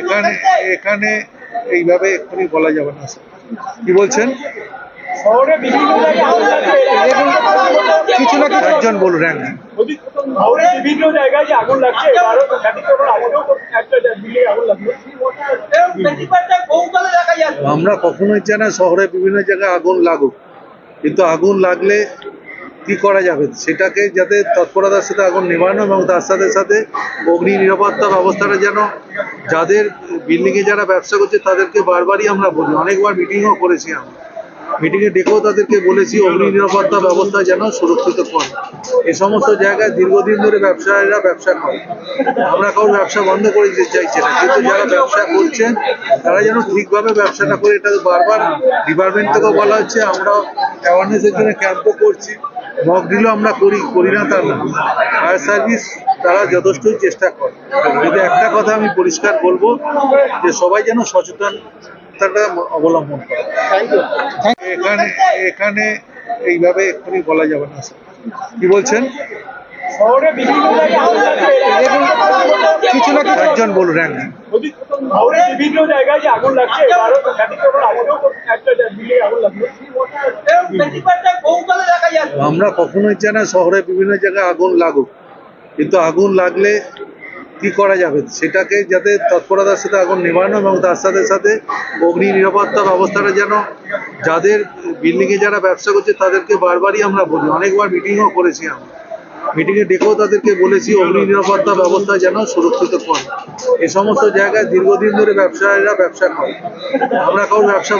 এখানে এখানে এইভাবে এক্ষুনি বলা যাবে না। কি বলছেন? শহরে বিভিন্ন জায়গায় আগুন লাগছে কিছু না কিছু একজন বলুন একজন বিভিন্ন জায়গায় যে আগুন লাগছে এবারও তো ব্যতিক্রম আগেও তো একটা বিল্ডিং আগুন লাগল আমরা কখনোই চাই না শহরে বিভিন্ন জায়গায় আগুন লাগুক। কিন্তু আগুন লাগলে কি করা যাবে? সেটাকে যাতে তৎপরতার সাথে আগুন নেভানো এবং তার সাথে সাথে অগ্নি নিরাপত্তা ব্যবস্থাটা যেন যাদের বিল্ডিংয়ে যারা ব্যবসা করছে তাদেরকে বারবারই আমরা বলি। অনেকবার মিটিংও করেছি আমরা। মিটিংয়ে ডেকেও তাদেরকে বলেছি, অগ্নি নিরাপত্তা ব্যবস্থা যেন সুরক্ষিত করে। এ সমস্ত জায়গায় দীর্ঘদিন ধরে ব্যবসায়ীরা ব্যবসা করে। আমরা কারোর ব্যবসা বন্ধ করে দিতে চাইছি না। কিন্তু যারা ব্যবসা করছেন, তারা যেন ঠিকভাবে ব্যবসাটা করে, এটা বারবার ডিপার্টমেন্ট থেকেও বলা হচ্ছে, আমরা অ্যাওয়ারনেসের জন্য ক্যাম্পও করছি। মক ডিলও আমরা করি করি না তা না। ফায়ার সার্ভিস তারা যথেষ্টই চেষ্টা করে। কিন্তু একটা কথা আমি পরিষ্কার বলব যে সবাই যেন সচেতনতাটা অবলম্বন করে। এখানে এখানে এইভাবে এক্ষুনি বলা যাবে না। কি বলছেন? কিছু না কিছু একজন বলুন একজন বিভিন্ন জায়গায় যে আগুন লাগছে। একটা আগুন লাগল আমরা কখনোই চাই না শহরে বিভিন্ন জায়গায় আগুন লাগুক। কিন্তু আগুন লাগলে কি করা যাবে? সেটাকে যাতে তৎপরতার সাথে আগুন নেভানো এবং তার সাথে সাথে অগ্নি নিরাপত্তা ব্যবস্থাটা যেন যাদের বিল্ডিংয়ে যারা ব্যবসা করছে, তাদেরকে বারবারই আমরা বলি। অনেকবার মিটিংও করেছি আমরা। মিটিংয়ে ডেকেও তাদেরকে বলেছি, অগ্নি নিরাপত্তা ব্যবস্থা যেন সুরক্ষিত করে। এ সমস্ত জায়গায় দীর্ঘদিন ধরে ব্যবসায়ীরা ব্যবসা করে। আমরা কারোর ব্যবসা